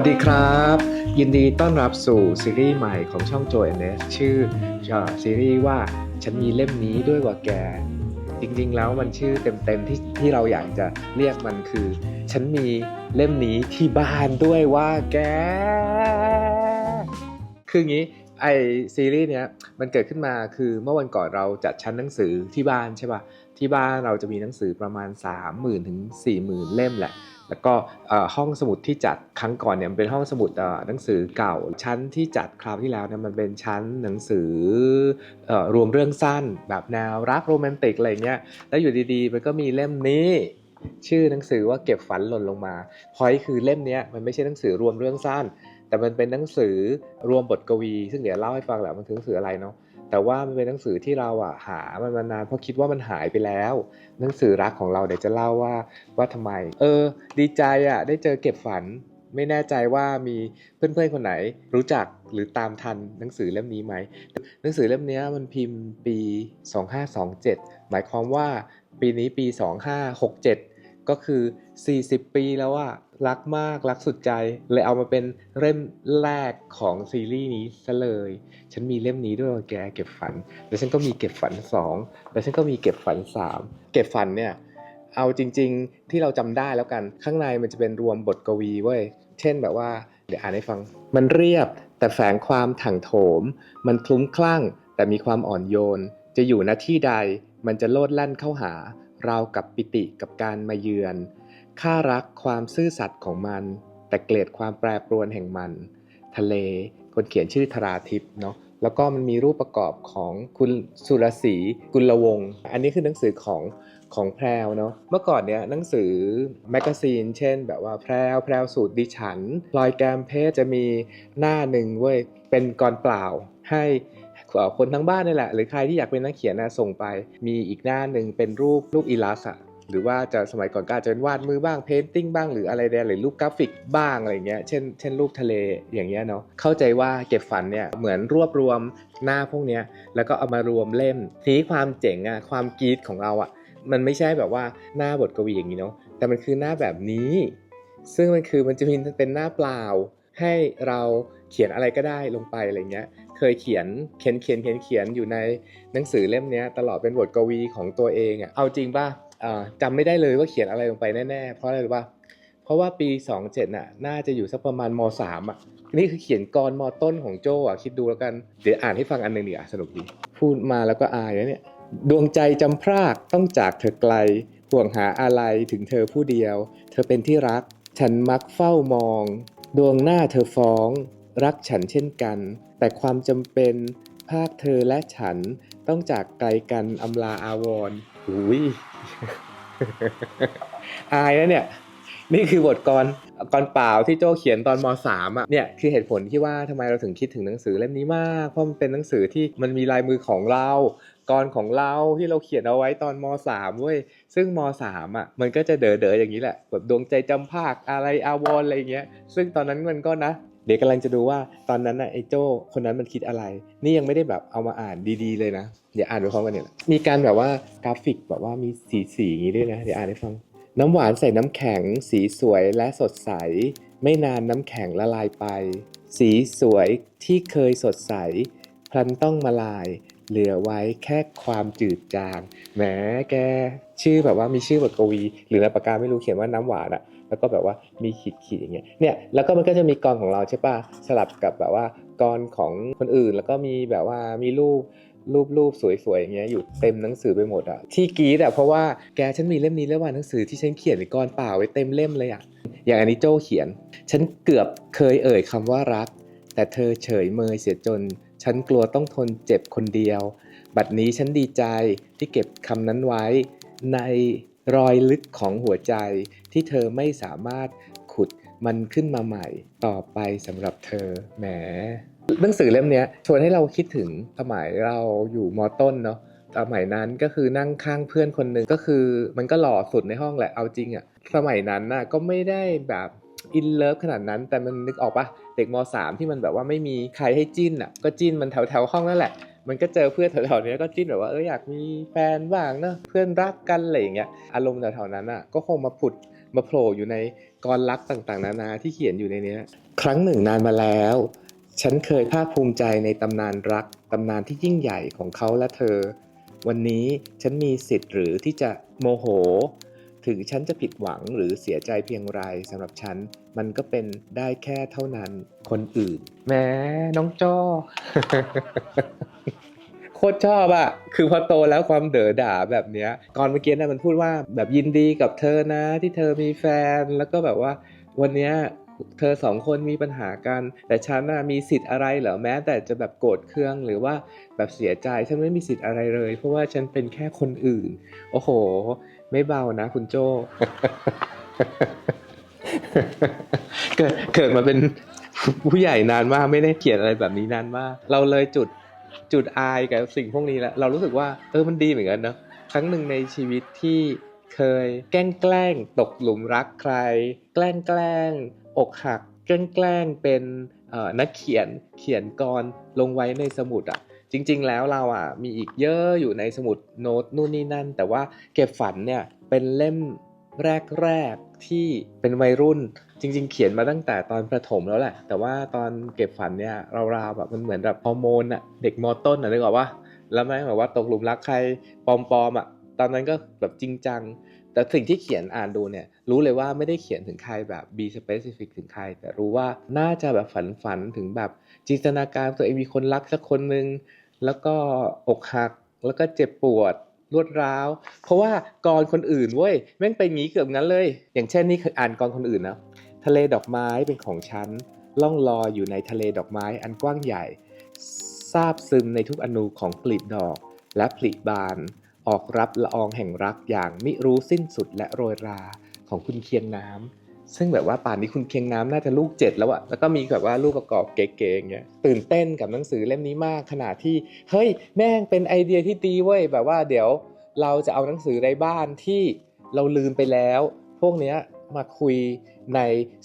วัสดีครับ ยินดีต้อนรับสู่ซีรีส์ใหม่ของช่อง j o n s ชื่อเอ่อซีรีส์ว่าฉันมีเล่มนี้ด้วยว่าแก จริงๆ แล้วมันชื่อเต็มๆที่ที่เราอยากจะเรียกมันคือ ฉันมีเล่มนี้ที่บ้านด้วยว่าแก คืออย่างนี้ไอซีรีส์เนี้ยมันเกิดขึ้นมาคือเมื่อวันก่อนเราจัดชั้นหนังสือที่บ้านใช่ป่ะที่บ้านเราจะมีหนังสือประมาณ 3 0,000 ถึง 40,000 เล่มแหละ แล้วก็ห้องสมุดที่จัดครั้งก่อนเนี่ยมันเป็นห้องสมุดหนังสือเก่า ชั้นที่จัดคราวที่แล้วเนี่ยมันเป็นชั้นหนังสืออรวมเรื่องสั้น แบบแนวรักโรแมนติกอะไรเงี้ยแล้วอยู่ดีๆ มันก็มีเล่มนี้ชื่อหนังสือว่าเก็บฝันหล่นลงมาพอยคือเล่มนี้มันไม่ใช่หนังสือรวมเรื่องสั้น แต่มันเป็นหนังสือรวมบทกวี ซึ่งเดี๋ยวเล่าให้ฟังแหละมันคือหนังสืออะไรเนาะ แต่ว่ามันเป็นหนังสือที่เราอะหามันมานานเพราะคิดว่ามันหายไปแล้ว หนังสือรักของเราเดี๋ยวจะเล่าว่าว่าทำไม เออ ดีใจอะ ได้เจอเก็บฝัน ไม่แน่ใจว่ามีเพื่อนๆคนไหน รู้จักหรือตามทันหนังสือเล่มนี้ไหมหนังสือเล่มนี้มันพิมพ์ปี 2527 หมายความว่าปีนี้ปี 2567 ก็คือ 40 ปีแล้วอะรักมากรักสุดใจ เลยเอามาเป็นเล่มแรกของซีรีส์นี้ซะเลย ฉันมีเล่มนี้ด้วยแกเก็บฝัน แล้วฉันก็มีเก็บฝัน 2 แล้วฉันก็มีเก็บฝัน 3 เก็บฝันเนี่ยเอาจริง ๆ ที่เราจำได้แล้วกันข้างในมันจะเป็นรวมบทกวีเว้ยเช่นแบบว่าเดี๋ยวอ่านให้ฟัง มันเรียบแต่แฝงความถังโถม มันคลุ้มคลั่งแต่มีความอ่อนโยน จะอยู่ณที่ใดมันจะโลดแล่นเข้าหา ราวกับปิติกับการมาเยือน ข้ารักความซื่อสัตย์ของมัน แต่เกลียดความแปรปรวนแห่งมัน ทะเล คนเขียนชื่อธราทิพย์เนาะแล้วก็มันมีรูปประกอบของคุณสุรศรีกุลวงศ์อันนี้คือหนังสือของของแพรวเนาะเมื่อก่อนเนี้ยหนังสือแมกกาซีน เช่น แบบว่าแพรวแพรวสูตรดิฉันพลอยแกมเพจจะมีหน้าหนึ่งเว้ยเป็นกรเปล่าให้ คนทั้งบ้านนี่แหละ หรือใครที่อยากเป็นนักเขียนนะส่งไป มีอีกหน้าหนึ่งเป็นรูปรูปอีลัสอะหรือว่าจะสมัยก่อนก็อาจจะเป็นวาดมือบ้างเพนติ้งบ้างหรืออะไรใดหรือรูปกราฟิกบ้างอะไรเงี้ยเช่นเช่นรูปทะเลอย่างเงี้ยเนาะเข้าใจว่าเก็บฝันเนี่ยเหมือนรวบรวมหน้าพวกเนี้ยแล้วก็เอามารวมเล่ม ทีนี้ความเจ๋งอะความกรีดของเราอะมันไม่ใช่แบบว่าหน้าบทกวีอย่างนี้เนาะแต่มันคือหน้าแบบนี้ ซึ่งมันคือมันจะมีเป็นหน้าเปล่าให้เราเขียนอะไรก็ได้ลงไปอะไรเงี้ย เคยเขียนเขียนเขียนเขียนเขียนอยู่ในหนังสือเล่มนี้ตลอดเป็นบทกวีของตัวเองอะเอาจริงป่ะอ่าจำไม่ได้เลยว่าเขียนอะไรลงไปแน่ๆเพราะอะไรรู้ป่ะเพราะว่าปี 27น่ะน่าจะอยู่สักประมาณม .3 อะนี่คือเขียนกรมต้นของโจอะคิดดูแล้วกันเดี๋ยวอ่านให้ฟังอันหนึ่งดีอะสนุกดีพูดมาแล้วก็อายนะเนี่ยดวงใจจำพรากต้องจากเธอไกลห่วงหาอะไรถึงเธอผู้เดียว เธอเป็นที่รัก ฉันมักเฝ้ามอง ดวงหน้าเธอฟ้อง รักฉันเช่นกัน แต่ความจำเป็นภาคเธอและฉันต้องจากไกลกันอำลาอาวรณ์หุยอายนะเนี่ย นี่คือบทกรกรเปล่าที่โจเขียนตอนม .3 อะเนี่ยคือเหตุผลที่ว่าทำไมเราถึงคิดถึงหนังสือเล่มนี้มากเพราะมันเป็นหนังสือที่มันมีลายมือของเรากรของเราที่เราเขียนเอาไว้ตอนม .3 เว้ยซึ่งม .3 อะมันก็จะเด๋อๆอย่างนี้แหละแบบดวงใจจำภาคอะไรอาวรณ์อะไรเงี้ย ซึ่งตอนนั้นมันก็นะ เดี๋ยวกำลังจะดูว่าตอนนั้นน่ะไอ้โจ้คนนั้นมันคิดอะไร นี่ยังไม่ได้แบบเอามาอ่านดีๆเลยนะ เดี๋ยวอ่านไปพร้อมกันเนี่ยมีการแบบว่ากราฟิกแบบว่ามีสีสีๆอย่างนี้ด้วยนะ เดี๋ยวอ่านให้ฟัง น้ำหวานใส่น้ำแข็ง สีสวยและสดใส ไม่นานน้ำแข็งละลายไป สีสวยที่เคยสดใสพลันต้องมาลาย เหลือไว้แค่ความจืดจางแหมแกชื่อแบบว่ามีชื่อแบทกวี หรือในปากกาไม่รู้เขียนว่าน้ำหวานอะแล้วก็แบบว่ามีขีดขีดอย่างเงี้ยเนี่ยแล้วก็มันก็จะมีกรของเราใช่ป่ะสลับกับแบบว่ากรของคนอื่น แล้วก็มีแบบว่ามีรูปรูปรูปสวยๆอย่างเงี้ยอยู่เต็มหนังสือไปหมดอะที่กีดอะเพราะว่าแกฉันมีเล่มนี้แล้วว่าหนังสือที่ฉันเขียนในกรเปล่าไว้เต็มเล่มเลยอะอย่างอันนี้โจเขียน ฉันเกือบเคยเอ่ยคำว่ารัก แต่เธอเฉยเมยเสียจน ฉันกลัวต้องทนเจ็บคนเดียว บัดนี้ฉันดีใจที่เก็บคำนั้นไว้ ในรอยลึกของหัวใจที่เธอไม่สามารถขุดมันขึ้นมาใหม่ต่อไปสำหรับเธอแหมหนังสือเล่มนี้ชวนให้เราคิดถึงสมัยเราอยู่มอต้นเนาะสมัยนั้นก็คือนั่งข้างเพื่อนคนหนึ่งก็คือ มันก็หล่อสุดในห้องแหละเอาจริงอะสมัยนั้นน่ะก็ไม่ได้แบบ อินเลิฟขนาดนั้น แต่มันนึกออกปะเด็กมสามที่มันแบบว่าไม่มีใครให้จิ้นอะก็จิ้นมันแถวแถวห้องนั่นแหละ มันก็เจอเพื่อนแถวๆนี้ก็จิ้นแบบว่าเอออยากมีแฟนบ้างเนอะเพื่อนรักกันอะไรอย่างเงี้ยอารมณ์แถวๆนั้นอะก็คงมาผุดมาโผล่อยู่ในกรลักต่างๆ นานาที่เขียนอยู่ในเนี้ยครั้งหนึ่งนานมาแล้ว ฉันเคยภาคภูมิใจในตำนานรักตำนานที่ยิ่งใหญ่ของเขาและเธอ วันนี้ฉันมีสิทธิ์หรือที่จะโมโห ถึงฉันจะผิดหวังหรือเสียใจเพียงไรสำหรับฉัน มันก็เป็นได้แค่เท่านั้นคนอื่น แม้น้องจ้อโคตรชอบอะคือพอโตแล้วความเด๋อด่าแบบเนี้ยก่อนเมื่อกี้นะมันพูดว่าแบบยินดีกับเธอนะที่เธอมีแฟนแล้วก็แบบว่าวันนี้ เธอสองคนมีปัญหากัน แต่ฉันน่ะมีสิทธิ์อะไรเหรอแม้ แต่จะแบบโกรธเคืองหรือว่าแบบเสียใจฉันไม่มีสิทธิ์อะไรเลย เพราะว่าฉันเป็นแค่คนอื่น โอ้โห ไม่เบานะ คุณโจเกิดเกิดมาเป็นผู้ใหญ่นานมากไม่ได้เขียนอะไรแบบนี้นานมาก เราเลยจุดจุดอายกับสิ่งพวกนี้แล้ว เรารู้สึกว่าเออมันดีเหมือนกันเนอะครั้งหนึ่งในชีวิตที่เคยแกล้งแกล้งตกหลุมรักใคร แกล้งแกล้ง อกหักแกล้งเป็นนักเขียนเขียนกรลงไว้ในสมุดอะจริง ๆ แล้วเราอะมีอีกเยอะอยู่ในสมุดโน้ตนู่นนี่นั่น แต่ว่าเก็บฝันเนี่ยเป็นเล่มแรกๆที่เป็นวัยรุ่น จริง ๆ เขียนมาตั้งแต่ตอนประถมแล้วแหละ แต่ว่าตอนเก็บฝันเนี่ยราวๆแบบมันเหมือนแบบฮอร์โมนอะเด็กมอต้นอะนึกออกว่าแล้วแม่งแบบว่าตกหลุมรักใครปลอมๆอะ ตอนนั้นก็แบบจริงจัง แต่สิ่งที่เขียนอ่านดูเนี่ย รู้เลยว่าไม่ได้เขียนถึงใครแบบ be specific ถึงใคร แต่รู้ว่าน่าจะแบบฝันฝันถึงแบบจินตนาการตัวเองมีคนรักสักคนหนึ่งแล้วก็อกหัก แล้วก็เจ็บปวดรวดร้าว เพราะว่ากรคนอื่นเว้ยแม่งเป็นงี้เกือบงั้นเลย อย่างเช่นนี่คืออ่านกรคนอื่นนะทะเลดอกไม้เป็นของฉันล่องลอยอยู่ในทะเลดอกไม้อันกว้างใหญ่ซาบซึมในทุกอนูของกลีบดอกและผลิบาน ออกรับละอองแห่งรักอย่างมิรู้สิ้นสุดและโรยราของคุณเคียงน้ำซึ่งแบบว่าป่านนี้คุณเคียงน้ำน่าจะลูกเจ็ดแล้วอะแล้วก็มีแบบว่าลูกประกอบเก๋ๆอย่างเงี้ยตื่นเต้นกับหนังสือเล่มนี้มากขนาดที่เฮ้ยแม่งเป็นไอเดียที่ดีเว้ยแบบว่าเดี๋ยวเราจะเอาหนังสือในบ้านที่เราลืมไปแล้ว พวกเนี้ยมาคุยใน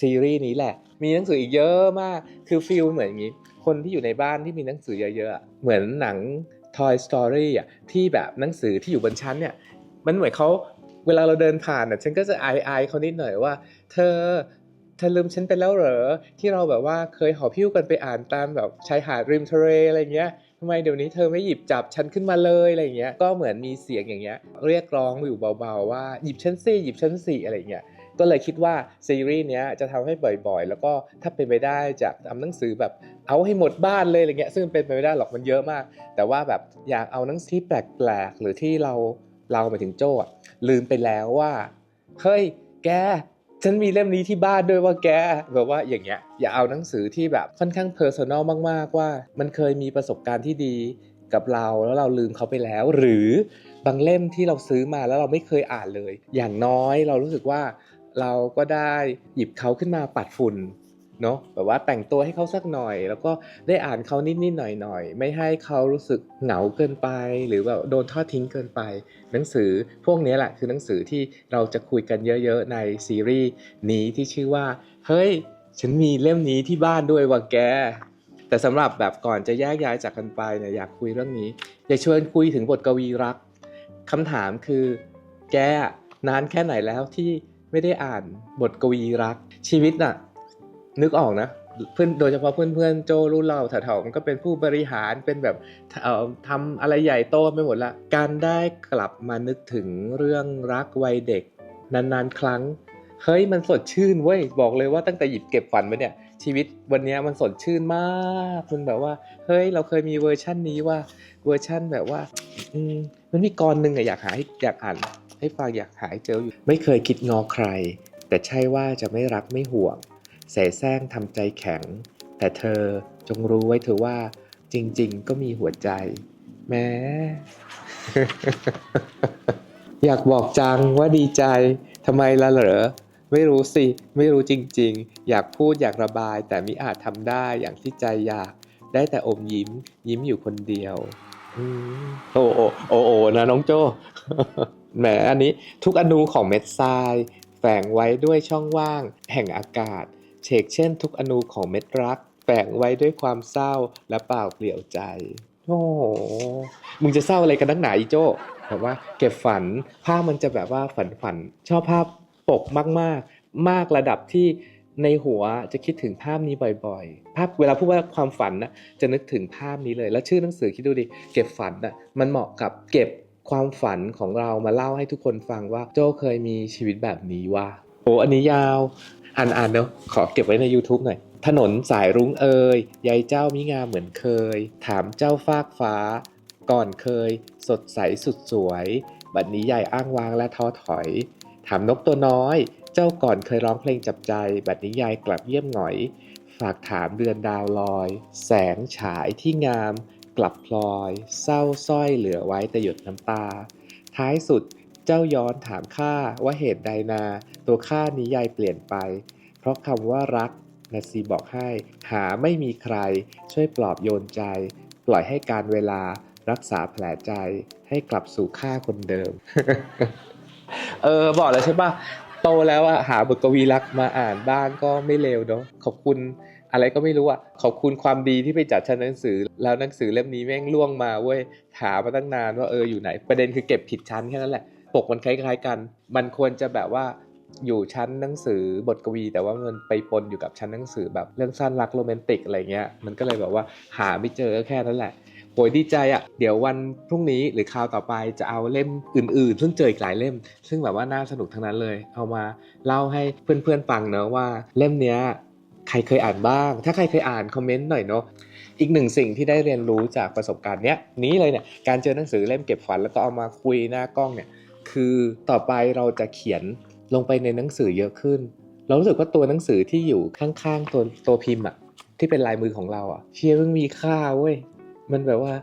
ซีรีส์นี้แหละ มีหนังสืออีกเยอะมาก คือฟิลเหมือนอย่างนี้ คนที่อยู่ในบ้านที่มีหนังสือเยอะๆ เหมือนหนัง Toy Story อะที่แบบหนังสือที่อยู่บนชั้นเนี่ยมันเหมือนเขาเวลาเราเดินผ่านอะฉันก็จะอายอายเขานิดหน่อยว่า เธอเธอลืมฉันไปแล้วเหรอที่เราแบบว่าเคยหอบพิ้วกันไปอ่านตามแบบชายหาดริมทะเลอะไรเงี้ยทำไมเดี๋ยวนี้เธอไม่หยิบจับฉันขึ้นมาเลยอะไรเงี้ยก็เหมือนมีเสียงอย่างเงี้ยเรียกร้องอยู่เบาๆว่าหยิบฉันสิหยิบฉันสิอะไรเงี้ย ก็เลยคิดว่าซีรีส์เนี้ยจะทำให้บ่อยๆ แล้วก็ถ้าเป็นไปได้จะทำหนังสือแบบเอาให้หมดบ้านเลยอะไรเงี้ยซึ่งเป็นไปไม่ได้หรอกมันเยอะมาก แต่ว่าแบบอยากเอาหนังสือที่แปลกๆหรือที่เราเราหมายถึงโจ้ลืมไปแล้วว่าเฮ้ยแกฉันมีเล่มนี้ที่บ้านด้วยว่าแกแบบว่าอย่างเงี้ยอย่าเอาหนังสือที่แบบค่อนข้างเพอร์ซันอลมากๆว่า มันเคยมีประสบการณ์ที่ดีกับเราแล้วเราลืมเขาไปแล้ว หรือบางเล่มที่เราซื้อมาแล้วเราไม่เคยอ่านเลย อย่างน้อยเรารู้สึกว่า เราก็ได้หยิบเขาขึ้นมาปัดฝุ่นเนาะแบบว่าแต่งตัวให้เขาสักหน่อย แล้วก็ได้อ่านเขานิดๆหน่อยๆ ไม่ให้เขารู้สึกเหงาเกินไป หรือแบบโดนทอดทิ้งเกินไป หนังสือพวกนี้แหละคือหนังสือที่เราจะคุยกันเยอะๆในซีรีส์นี้ที่ชื่อว่า เฮ้ย ฉันมีเล่มนี้ที่บ้านด้วยว่ะแก แต่สำหรับแบบก่อนจะแยกย้ายจากกันไปเนี่ยอยากคุยเรื่องนี้อยากชวนคุยถึงบทกวีรักคำถามคือ แกนานแค่ไหนแล้วที่ ไม่ได้อ่านบทกวีรัก ชีวิตน่ะ นึกออกนะเพื่อนโดยเฉพาะเพื่อนๆโจรุ่นเราแถวๆมันก็เป็นผู้บริหารเป็นแบบเอ่อทำอะไรใหญ่โตไปหมดละการได้กลับมานึกถึงเรื่องรักวัยเด็ก นานๆ ครั้งเฮ้ยมันสดชื่นเว้ยบอกเลยว่าตั้งแต่หยิบเก็บฝันมาเนี่ย ชีวิตวันนี้มันสดชื่นมากมันแบบว่า เฮ้ยเราเคยมีเวอร์ชั่นนี้ว่าเวอร์ชั่นแบบว่า อืมมันมีกรหนึ่งอะอยากหาอยากอ่าน ให้ฟังอยากหาให้เจออยู่ ไม่เคยคิดงอใคร แต่ใช่ว่าจะไม่รักไม่ห่วงเสแสร้งทำใจแข็ง แต่เธอจงรู้ไว้เถอะว่า จริง ๆ ก็มีหัวใจ แม้ อยากบอกจังว่าดีใจทำไมล่ะเหรอไม่รู้สิ ไม่รู้จริง ๆ อยากพูดอยากระบาย แต่มิอาจทำได้อย่างที่ใจอยาก ได้แต่อมยิ้ม ยิ้มอยู่คนเดียวโอ้โอ้โอ้โอ้นะน้องโจ้ แหมอันนี้ทุกอนูของเม็ดทราย แฝงไว้ด้วยช่องว่าง แห่งอากาศเชกเช่น ทุกอนูของเม็ดรัก แฝงไว้ด้วยความเศร้าและเปล่าเปลี่ยวใจโอ้โหมึงจะเศร้าอะไรกันนักหนาอีโจ้แบบว่าเก็บฝันภาพมันจะแบบว่าฝันฝันชอบภาพปกมากๆมากระดับที่ในหัวจะคิดถึงภาพนี้บ่อยๆ ภาพเวลาพูดว่าความฝันนะจะนึกถึงภาพนี้เลย แล้วชื่อหนังสือคิดดูดิ เก็บฝันนะมันเหมาะกับเก็บ ความฝันของเรามาเล่าให้ทุกคนฟังว่าโจเคยมีชีวิตแบบนี้ว่า โอ้อันนี้ยาวอ่านอ่านเนาะขอเก็บไว้ใน YouTube หน่อย ถนนสายรุ้งเอ่ยยายเจ้ามิงามเหมือนเคย ถามเจ้าฟากฟ้า ก่อนเคย สดใสสุดสวย บัดนี้ยายอ้างว้างและท้อถอย ถามนกตัวน้อย เจ้าก่อนเคยร้องเพลงจับใจ บัดนี้ยายกลับเยี่ยมหงอย ฝากถามเดือนดาวลอย แสงฉายที่งาม กลับพลอย เศร้าสร้อยเหลือไว้แต่หยดน้ำตา ท้ายสุดเจ้าย้อนถามข้าว่าเหตุใดนา ตัวข้านี้ยายเปลี่ยนไป เพราะคำว่ารักนาซีบอกให้ หาไม่มีใคร ช่วยปลอบโยนใจ ปล่อยให้การเวลารักษาแผลใจ ให้กลับสู่ข้าคนเดิม เออบอกแล้วใช่ปะโตแล้วอะหาบทกวีรักมาอ่านบ้างก็ไม่เลวเนาะขอบคุณ อะไรก็ไม่รู้อะขอบคุณความดีที่ไปจัดชั้นหนังสือ แล้วหนังสือเล่มนี้แม่งล่วงมาเว้ยหามาตั้งนานว่าเอออยู่ไหน ประเด็นคือเก็บผิดชั้นแค่นั้นแหละ ปกมันคล้ายๆกัน มันควรจะแบบว่าอยู่ชั้นหนังสือบทกวี แต่ว่ามันไปปนอยู่กับชั้นหนังสือแบบเรื่องสั้นรักโรแมนติกอะไรเงี้ยมันก็เลยแบบว่าหาไม่เจอแค่นั้นแหละโหยดีใจอะ่ะเดี๋ยววันพรุ่งนี้หรือคราวต่อไปจะเอาเล่มอื่นๆ ซึ่งเจออีกหลายเล่ม ซึ่งแบบว่าน่าสนุกทั้งนั้นเลย เอามาเล่าให้เพื่อนๆฟังเนอะว่าเล่มเนี้ย ใครเคยอ่านบ้าง ถ้าใครเคยอ่านคอมเมนต์หน่อยเนาะอีกหนึ่งสิ่งที่ได้เรียนรู้จากประสบการณ์เนี้ยนี้เลยเนี่ยการเจอหนังสือเล่มเก็บฝัน แล้วก็เอามาคุยหน้ากล้องเนี่ยคือต่อไปเราจะเขียนลงไปในหนังสือเยอะขึ้น เรารู้สึกว่าตัวหนังสือที่อยู่ข้างๆตัวตัวพิมพ์อะที่เป็นลายมือของเราอะเชียร์มันมีค่าเว้ยมันแบบว่า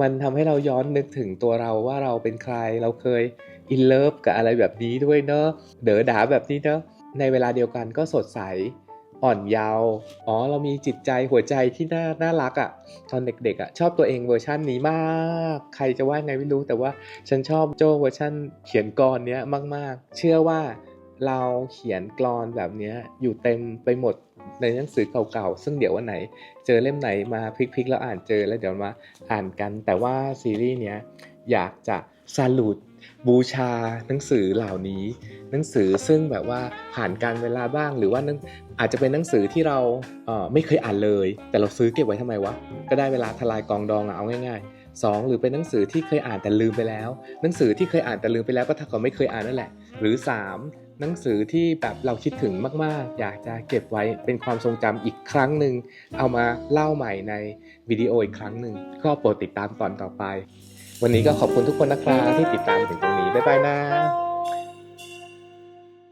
มันทำให้เราย้อนนึกถึงตัวเราว่าเราเป็นใครเราเคยอินเลิฟกับอะไรแบบนี้ด้วยเนอะเด๋อดาแบบนี้เนอะในเวลาเดียวกันก็สดใส อ่อนเยาว์อ๋อ เรามีจิตใจหัวใจที่น่าน่ารักอะ่ะ ตอนเด็กๆอะ่ะ ชอบตัวเองเวอร์ชันนี้มาก ใครจะว่าไงไม่รู้แต่ว่าฉันชอบโจเวอร์ชันเขียนกรเนี้ยมาก ๆ เชื่อว่าเราเขียนกรอนแบบเนี้ยอยู่เต็มไปหมดในหนังสือเก่าๆ ซึ่งเดี๋ยววันไหน เจอเล่มไหนมาพลิกๆ แล้วอ่านเจอแล้วเดี๋ยวมาอ่านกัน แต่ว่าซีรีส์เนี้ยอยากจะสรุป บูชาหนังสือเหล่านี้ หนังสือซึ่งแบบว่าผ่านการเวลาบ้าง หรือว่านังอาจจะเป็นหนังสือที่เราเไม่เคยอ่านเลย แต่เราซื้อเก็บไว้ทำไมวะก็ได้เวลาทลายกองดองเอาง่ายๆสองหรือเป็นหนังสือที่เคยอ่านแต่ลืมไปแล้ว หนังสือที่เคยอ่านแต่ลืมไปแล้วก็เท่ากับไม่เคยอ่านนั่นแหละ หรือสามหนังสือที่แบบเราคิดถึงมาก ๆ อยากจะเก็บไว้เป็นความทรงจำอีกครั้งหนึ่ง เอามาเล่าใหม่ในวิดีโออีกครั้งหนึ่งก็โปรดติดตามตอนต่อไป วันนี้ก็ขอบคุณทุกคนนะครับที่ติดตามถึงตรงนี้บ๊ายบายนะ